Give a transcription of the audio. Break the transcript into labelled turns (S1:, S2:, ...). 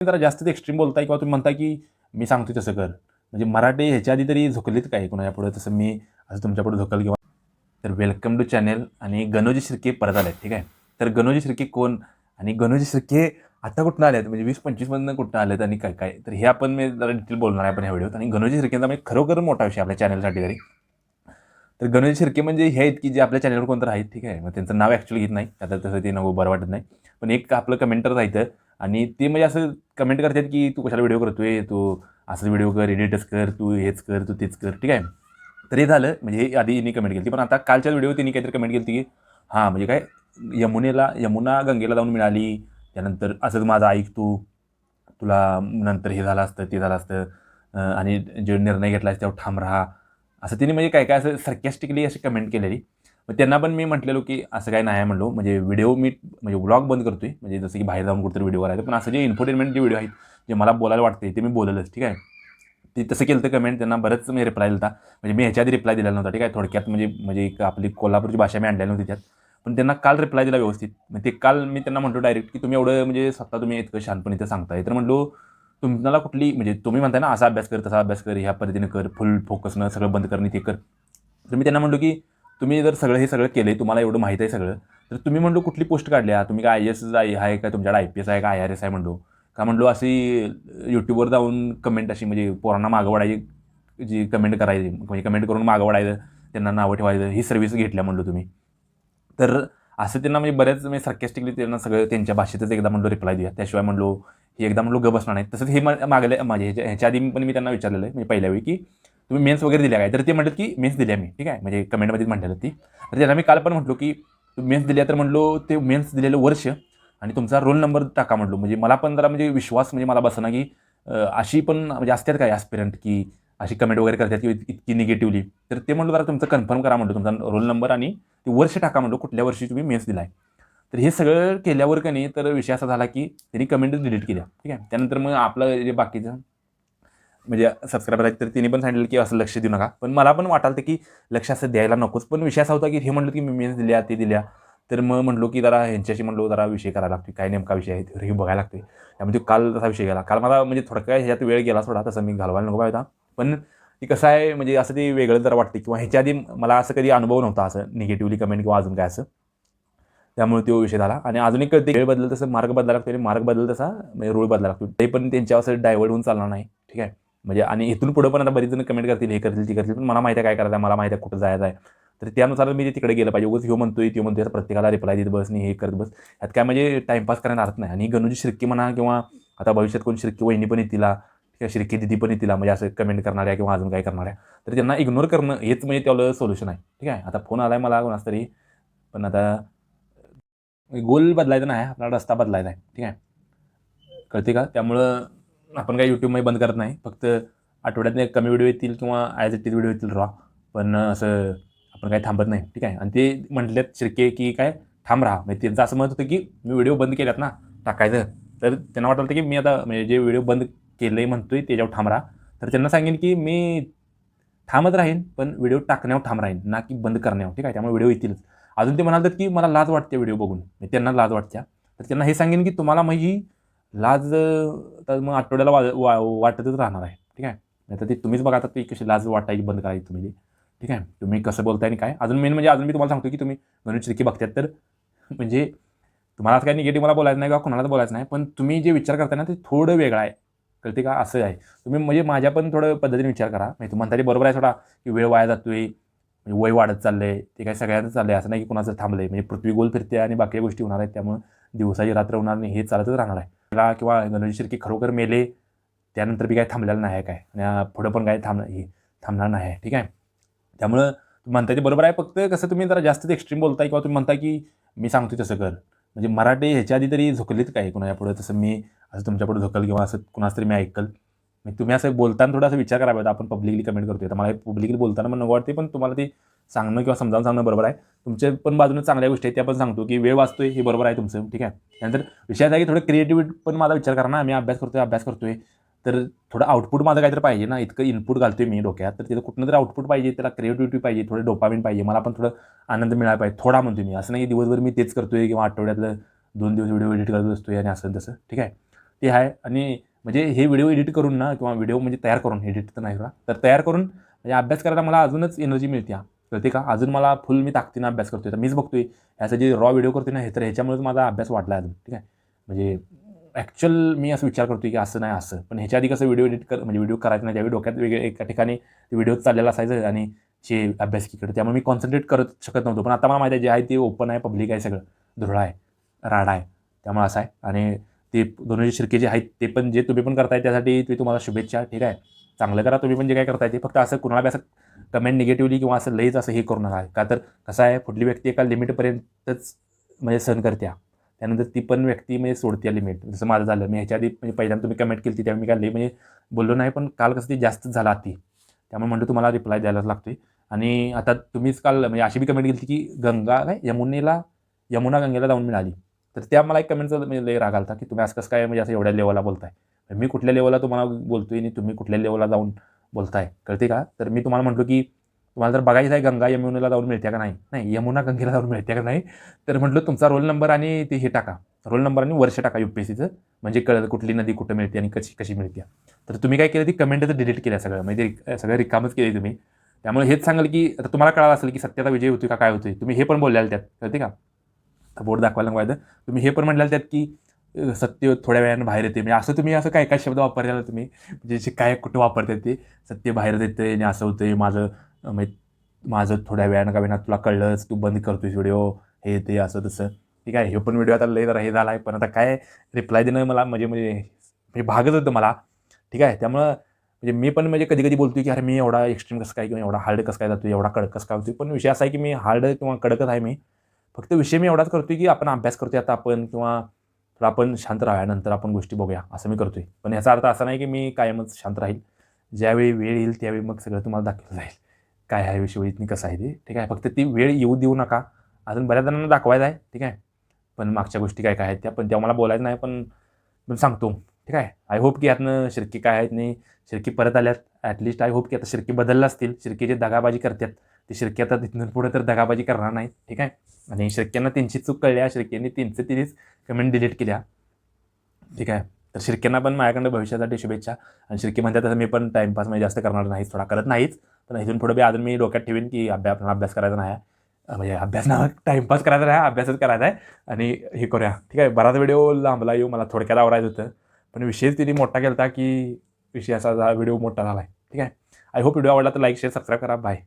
S1: जरा जास्तच एक्स्ट्रीम बोलताय किंवा तुम्ही म्हणता की मी सांगतो तसं कर. म्हणजे मराठी ह्याच्या आधी तरी झोकलीत काय कुणाच्या पुढे? तसं मी असं तुमच्यापुढे झोकल किंवा तर वेलकम टू चॅनेल आणि गणोजी शिर्के परत आले ठीक आहे? तर गणोजी शिर्के कोण? आणि गणोजी शिर्के आता कुठनं आलेत? म्हणजे वीस पंचवीसमधनं कुठनं आले आहेत आणि काय काय? तर हे आपण मी जरा डिटेल बोलणार आहे आपण ह्या व्हिडिओत. आणि गणोजी शिर्केचा म्हणजे खरोखर मोठा विषय आपल्या चॅनलसाठी तरी. तर गणेश शिर्के म्हणजे हे आहेत की जे आपल्या चॅनलवर कोणतं आहेत ठीक आहे? मग त्यांचं नाव ॲक्च्युली घेत नाही. आता तसं ते नको बरं वाटत नाही. पण एक आपलं कमेंटर राहतं आणि ते म्हणजे असं कमेंट करतात की तू कशाला व्हिडिओ करतोय? तू असं व्हिडिओ कर एडिटच कर तू हेच कर तू तेच कर ठीक आहे? तर हे झालं. म्हणजे हे आधी यांनी कमेंट केली पण आता कालच्या व्हिडिओ त्यांनी काहीतरी कमेंट केली की हां म्हणजे काय यमुनेला यमुना गंगेला जाऊन मिळाली. त्यानंतर असंच माझं ऐक तू. तुला नंतर हे झालं असतं ते झालं असतं. आणि जे निर्णय घेतला त्यावर ठाम राहा. असं तिने म्हणजे काय काय असं सर्कॅस्टिकली अशी कमेंट केलेली. मग त्यांना पण मी म्हटलेलो की असं काय नाही म्हणलो. म्हणजे व्हिडिओ मी म्हणजे व्लॉग बंद करतो आहे म्हणजे जसं की बाहेर जाऊन कुठेतरी व्हिडिओ करायचं पण असं जे इन्फोटेनमेंट जे व्हिडिओ आहेत जे मला बोलायला वाटते ते मी बोललंच ठीक आहे? ते तसं केलं तर कमेंट त्यांना बरंच मी रिप्लाय दिला म्हणजे मी ह्याच्या आधी रिप्लाय दिलेला नव्हता ठीक आहे? थोडक्यात म्हणजे म्हणजे एक आपली कोल्हापूरची भाषा मी आणलेली नव्हती त्यात. पण त्यांना काल रिप्लाय दिला व्यवस्थित. मग ते काल मी त्यांना म्हणतो डायरेक्ट की तुम्ही एवढं म्हणजे स्वतः तुम्ही इतकं शानपणे इथं सांगताय. तर म्हणलो तुम्हाला कुठली म्हणजे तुम्ही म्हणताय ना असा अभ्यास कर तसा अभ्यास कर ह्या पद्धतीने कर फुल फोकसनं सगळं बंद करणे ते कर. तर मी त्यांना म्हणलो की तुम्ही जर सगळं हे सगळं केलं तुम्हाला एवढं माहीत आहे सगळं तर तुम्ही म्हणलो कुठली पोस्ट काढल्या? तुम्ही काय आय एस आहे का तुमच्याकडे? आय पी एस आहे का? आय आर एस आहे म्हणलो. का म्हणलो अशी यूट्यूबवर जाऊन कमेंट अशी म्हणजे पोरांना मागवडायची जी कमेंट करायची म्हणजे कमेंट करून मागवडायचं त्यांना नावं ठेवायचं ही सर्व्हिस घेतल्या म्हणलो तुम्ही. तर असं त्यांना म्हणजे बऱ्याच म्हणजे सर्केस्टिकली त्यांना सगळं त्यांच्या भाषेतच एकदा म्हणलो रिप्लाय द्या त्याशिवाय म्हणलो हे एकदा म्हणलो ग बसणार नाही. तसंच हे मागले माझ्या म्हणजे ह्याच्या ह्याच्या आधी पण मी त्यांना विचारलेलं आहे म्हणजे पहिल्या वेळी की तुम्ही मेन्स वगैरे दिल्या काय? तर ते म्हणतात की मेन्स दिल्या मी ठीक आहे? म्हणजे कमेंटमध्ये म्हणतात ती. तर त्यांना मी काल पण म्हटलो की मेन्स दिल्या तर म्हणलो ते मेन्स दिलेलं वर्ष आणि तुमचा रोल नंबर टाका म्हटलो. म्हणजे मला पण जरा म्हणजे विश्वास म्हणजे मला बसना की अशी पण म्हणजे असतात काय ॲस्पिरंट की अशी कमेंट वगैरे करतात की इतकी निगेटिव्हली तर ते म्हणलं जरा तुमचं कन्फर्म करा म्हणतो तुमचा रोल नंबर आणि ते वर्ष टाका म्हणलो कुठल्या वर्षी तुम्ही मेन्स आहे तर हे सगळं केल्यावर का नाही तर विषय असा झाला की त्यांनी कमेंट डिलीट केल्या ठीक आहे? त्यानंतर मग आपलं जे बाकीचं म्हणजे सबस्क्राईबर आहेत तर तिने पण सांगितलं की असं लक्ष देऊ नका. पण मला पण वाटालं की लक्ष असं द्यायला नकोच. पण विषय असा होता की हे म्हणलं की मी मेन्स दिल्या ते दिल्या. तर मग म्हणलो की जरा ह्यांच्याशी म्हणलो जरा विषय करायला लागतो काय नेमका विषय आहे हे बघायला लागते त्यामध्ये काल तसा विषय गेला. काल मला म्हणजे थोडं काय ह्याच्यात वेळ गेला थोडा तसं मी घालवायला नको पाहिजे होता पण ती कसं आहे म्हणजे असं ते वेगळं जरा वाटते किंवा ह्याच्या आधी मला असं कधी अनुभव नव्हता असं निगेटिव्हली कमेंट किंवा अजून काय असं. त्यामुळे तो विषय झाला. आणि अजून एक कळते वेळ बदल तसं मार्ग बदला लागतो आणि मार्ग बदल तसा म्हणजे रूळ बदला लागतो ते पण त्यांच्यावर असं डायव्हर्ट होऊन चालणार नाही. ठीक आहे? म्हणजे आणि इथून पुढं पण आता बरीच जण कमेंट करतील हे करतील ती करतील पण मला माहिती आहे काय करायचं आहे मला माहिती आहे कुठं जायचं आहे. तर त्यानुसार मी ते तिकडे गेलं पाहिजे उगाच ह्यो म्हणतोय त्यो म्हणतोय प्रत्येकाला रिप्लाय देत बस नाही हे करत बस. यात काय म्हणजे टाईमपास करण्यात अर्थ नाही. आणि गणूजी शिर्की म्हणा किंवा आता भविष्यात कोण शिर्की वहिनी पण येतील किंवा शिर्की दिदी पण येतील म्हणजे असं कमेंट करणाऱ्या किंवा अजून काय करणाऱ्या तर त्यांना इग्नोर करणं हेच म्हणजे त्याला सोल्युशन आहे. ठीक आहे? आता फोन आला आहे मला कोणास तरी पण आता गोल बदलायचा नाही आपला रस्ता बदलायचा आहे. ठीक आहे? कळते का? त्यामुळं आपण काय यूट्यूबमध्ये बंद करत नाही. फक्त आठवड्यातनं कमी व्हिडिओ येतील किंवा ॲज इट इज व्हिडिओ येतील रॉ पण असं आपण काही थांबत नाही. ठीक आहे? आणि ते म्हटलेत शिरके की काय थांब राहा. म्हणजे त्यांचं असं म्हणत होतं की मी व्हिडिओ बंद केल्यात ना टाकायचं. तर त्यांना वाटलं होतं की मी आता म्हणजे जे व्हिडिओ बंद केलं आहे त्याच्यावर थांब राहा. तर त्यांना सांगेन की मी थांबत राहीन पण व्हिडिओ टाकण्यावर थांब राहीन ना की बंद करण्यावर. ठीक आहे? त्यामुळे व्हिडिओ येतील अजून ते म्हणाल की मला लाज वाटते व्हिडिओ बघून. मी त्यांना लाज वाटत्या. तर त्यांना हे सांगेन की तुम्हाला मग ही लाज तर मग आठवड्याला वा वा वाटतच राहणार आहे. ठीक आहे? नाही तर ते तुम्हीच बघा आता ती कशी लाज वाटायची बंद करायची तुम्ही. ठीक आहे? तुम्ही कसं बोलताय आणि काय? अजून मेन म्हणजे अजून मी तुम्हाला सांगतो की तुम्ही गणेश चिरकी बघतात तर. म्हणजे तुम्हाला काही निगेटिव्ह मला बोलायचं नाही किंवा कोणालाच बोलायचं नाही पण तुम्ही जे विचार करताय ना ते थोडं वेगळं आहे. कळते का? असं आहे. तुम्ही म्हणजे माझ्या पण थोडं पद्धतीने विचार करा. म्हणजे तुम्ही म्हणता बरोबर आहे थोडा की वेळ वाया जातोय म्हणजे वय वाढत चाललं आहे ते काय सगळ्यांचं आहे असं नाही की कोणाचं थांबलं आहे म्हणजे पृथ्वी गोल फिरते आणि बाकी गोष्टी होणार आहेत त्यामुळे दिवसाची रात्र होणार नाही हे चालतच राहणार आहे. मला किंवा गणेश शिर्के खरोखर मेले त्यानंतर बी काय थांबलेलं नाही आहे काय? आणि पुढं पण काय थांब हे थांबणार नाही आहे. ठीक आहे? त्यामुळं म्हणताय ते बरोबर आहे फक्त कसं तुम्ही जरा जास्तच एक्स्ट्रीम बोलताय किंवा तुम्ही म्हणता की मी सांगतो तसं कर. म्हणजे मराठी ह्याच्या आधी तरी झोकलीत काय कुणाच्या पुढे? तसं मी असं तुमच्यापुढे झुकल झोकल किंवा असं कुणाच तरी मी ऐकल. म्हणजे तुम्ही असं बोलताना थोडा असं विचार करावा आपण पब्लिकली कमेंट करतोय. तर मला पब्लिकली बोलताना मग नको वाटते पण तुम्हाला ते सांगणं किंवा समजावून सांगणं बरोबर आहे. तुमच्या पण बाजूने चांगल्या गोष्टी आहेत त्या पण सांगतो की वेळ वाचतोय हे बरोबर आहे तुमचं ठीक आहे. त्यानंतर विषय आहे की थोडं क्रिएटिव्हिटी पण माझा विचार करा ना मी अभ्यास करतोय अभ्यास करतोय. तर थोडं आउटपुट माझं काहीतरी पाहिजे ना इतकं इनपुट घालतोय मी डोक्यात. तर तिथं कुठनं तरी आउटपुट पाहिजे त्याला क्रिएटिव्हिटी पाहिजे थोडं डोपामिन पाहिजे. मला पण थोडं आनंद मिळाला पाहिजे थोडा म्हणतो मी. असं नाही की दिवसभर मी तेच करतोय किंवा आठवड्यातलं दोन दिवस व्हिडिओ एडिट करत असतोय आणि असं तसं ठीक आहे. ते आहे आणि म्हणजे हे व्हिडिओ एडिट करून ना किंवा व्हिडिओ म्हणजे तयार करून एडिट तर नाही का तर तयार करून म्हणजे अभ्यास करायला मला अजूनच एनर्जी मिळते हा. कळते का अजून मला फुल मी ताकदीनं अभ्यास करतोय. तर मीच बघतोय. ह्याचा जे रॉ व्हिडिओ करतोय ना हे तर ह्याच्यामुळेच माझा अभ्यास वाढला अजून ठीक आहे? म्हणजे ॲक्च्युअल मी असं विचार करतोय की असं नाही असं. पण ह्याच्या आधी कसं व्हिडिओ एडिट कर म्हणजे व्हिडिओ करायचं नाही त्यावेळी डोक्यात वेगळे एका ठिकाणी व्हिडिओ चाललेला असायचं आणि चे अभ्यासिकीकडे त्यामुळे मी कॉन्सन्ट्रेट करत शकत नव्हतो. पण आता मला माहिती आहे जे आहे ते ओपन आहे पब्लिक आहे सगळं. धुरळा आहे राडा आहे. त्यामुळे असं आहे. आणि ते दोन्ही शिरके जे आहेत ते पण जे तुम्ही पण करताय त्यासाठी ते तुम्हाला शुभेच्छा ठीक आहे? चांगलं करा तुम्ही म्हणजे काय करताय ते फक्त असं कुणाला असं कमेंट निगेटिव्हली किंवा असं लईच असं हे करू नका. का तर कसं आहे कुठली व्यक्ती एका लिमिटपर्यंतच म्हणजे सहन करत्या. त्यानंतर ती पण व्यक्ती म्हणजे सोडते लिमिट जसं माझं झालं मी ह्याच्या आधी म्हणजे पहिल्यांदा तुम्ही कमेंट केली त्यावेळी मी काय लई म्हणजे बोललो नाही पण काल कसं ते जास्त झालं ती. त्यामुळे म्हणतो तुम्हाला रिप्लाय द्यायलाच लागतोय. आणि आता तुम्हीच काल म्हणजे अशी बी कमेंट केली की गंगा काय यमुनेला यमुना गंगेला जाऊन मिळाली. तर त्या मला एक कमेंटचा म्हणजे लई राग आलता की तुम्ही असं कसं काय म्हणजे असं एवढ्या लेवलला बोलताय. मी कुठल्या लेवलला तुम्हाला बोलतोय आणि तुम्ही कुठल्या लेवलला जाऊन बोलताय? कळते का? तर मी तुम्हाला म्हटलो की तुम्हाला जर बघायचं आहे गंगा यमुनेला जाऊन मिळते का नाही? नाही यमुना गंगेला जाऊन मिळते का नाही? तर म्हटलं तुमचा रोल नंबर आणि ते हे टाका. रोल नंबर आणि वर्ष टाका यू पी एस सीचं म्हणजे कळलं कुठली नदी कुठं मिळते आणि कशी कशी मिळते तर तुम्ही काय केलं ती कमेंटचं डिलीट केल्या सगळं. म्हणजे सगळं रिकामच केली तुम्ही. त्यामुळे हेच सांगाल की आता तुम्हाला कळालं असेल की सत्याचा विजय होतोय का काय होतोय? तुम्ही हे पण बोलल्याल त्यात. कळते का? बोर्ड दाखवायला पाहिजे तुम्ही हे पण म्हटल्याल त्यात की सत्य थोड्या वेळानं बाहेर येते. म्हणजे असं तुम्ही असं काय काय शब्द वापरलेला तुम्ही? म्हणजे जे काय कुठं वापरतात ते सत्य बाहेर येते आणि असं होतंय माझं म्हणजे माझं थोड्या वेळानं का विना तुला कळलंच तू बंद करतोयस व्हिडिओ हे ते असं तसं. ठीक आहे हे पण व्हिडिओ आता लय हे झाला आहे पण आता काय रिप्लाय देणं मला म्हणजे म्हणजे म्हणजे भागच होतं मला. ठीक आहे त्यामुळं म्हणजे मी पण म्हणजे कधी कधी बोलतोय की अरे मी एवढा एक्स्ट्रीम कसं काय किंवा एवढा हार्ड कसं काय जातो एवढा कडक कसं काय होतो पण विषय असा आहे की मी हार्ड किंवा कडकच आहे मी. फक्त विषय मी एवढाच करतोय की आपण अभ्यास करतोय आता आपण किंवा तर आपण शांत राहूया नंतर आपण गोष्टी बघूया असं मी करतोय. पण याचा अर्थ असा नाही की मी कायमच शांत राहील. ज्यावेळी वेळ येईल त्यावेळी मग सगळं तुम्हाला दाखवलं जाईल. काय आहे विषय आणि कसं आहे ते ठीक आहे? फक्त ती वेळ येऊ देऊ नका. अजून बऱ्याच जणांना दाखवायचं आहे ठीक आहे? पण मागच्या गोष्टी काय काय आहेत त्या पण त्या मला बोलायचं नाही पण पण सांगतो ठीक आहे? आय होप की यातनं शिरकी काय आहेत नाही शिरकी परत आल्यात. ॲटलिस्ट आय होप की आता शिरकी बदलला असतील. शिरकी जे दगाबाजी करतात. ते शिरकी आता तिथून पुढे तर दगाबाजी करणार नाही ठीक आहे? आणि शिरक्यांना त्यांची चूक कळल्या शिरक्यांनी त्यांचं तिनेच कमेंट डिलीट केल्या ठीक आहे? तर शिरक्यांना पण माझ्याकडं भविष्यासाठी शुभेच्छा. आणि शिरके म्हणतात तसं मी पण टाईमपास म्हणजे जास्त करणार नाही थोडा करत नाहीच पण इथून पुढे बी अजून मी डोक्यात ठेवीन की अभ्यास आपल्याला अभ्यास करायचा नाही. आहे. म्हणजे अभ्यास ना टाईमपास करायचा नाही अभ्यासच करायचा आहे. आणि हे करूया ठीक आहे? बराच व्हिडिओ लांबला येऊ मला थोडक्यात आवडायचं होतं. पण विषयच तिने मोठा केला होता की विषय असा व्हिडिओ मोठा झाला आहे ठीक आहे? आय होप व्हिडिओ आवडला तर लाईक शेअर सबस्क्राईब करा. बाय